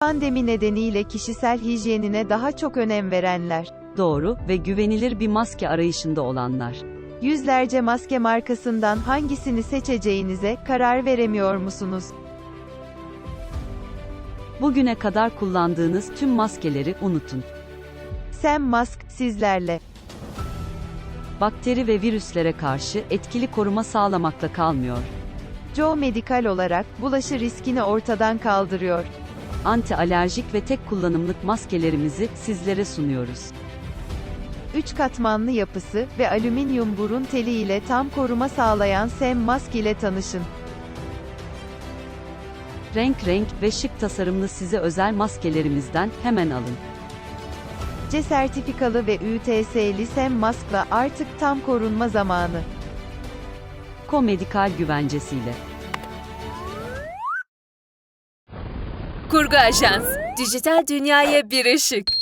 Pandemi nedeniyle kişisel hijyenine daha çok önem verenler. Doğru ve güvenilir bir maske arayışında olanlar. Yüzlerce maske markasından hangisini seçeceğinize karar veremiyor musunuz? Bugüne kadar kullandığınız tüm maskeleri unutun. Sam Mask sizlerle. Bakteri ve virüslere karşı etkili koruma sağlamakla kalmıyor. Joe Medical olarak bulaşı riskini ortadan kaldırıyor. Anti alerjik ve tek kullanımlık maskelerimizi sizlere sunuyoruz. 3 katmanlı yapısı ve alüminyum burun teli ile tam koruma sağlayan Sam Mask ile tanışın. Renk renk ve şık tasarımlı size özel maskelerimizden hemen alın. C sertifikalı ve ÜTS'li Sam Mask'la artık tam korunma zamanı. Komedikal güvencesiyle. Kurgu Ajans, dijital dünyaya bir ışık.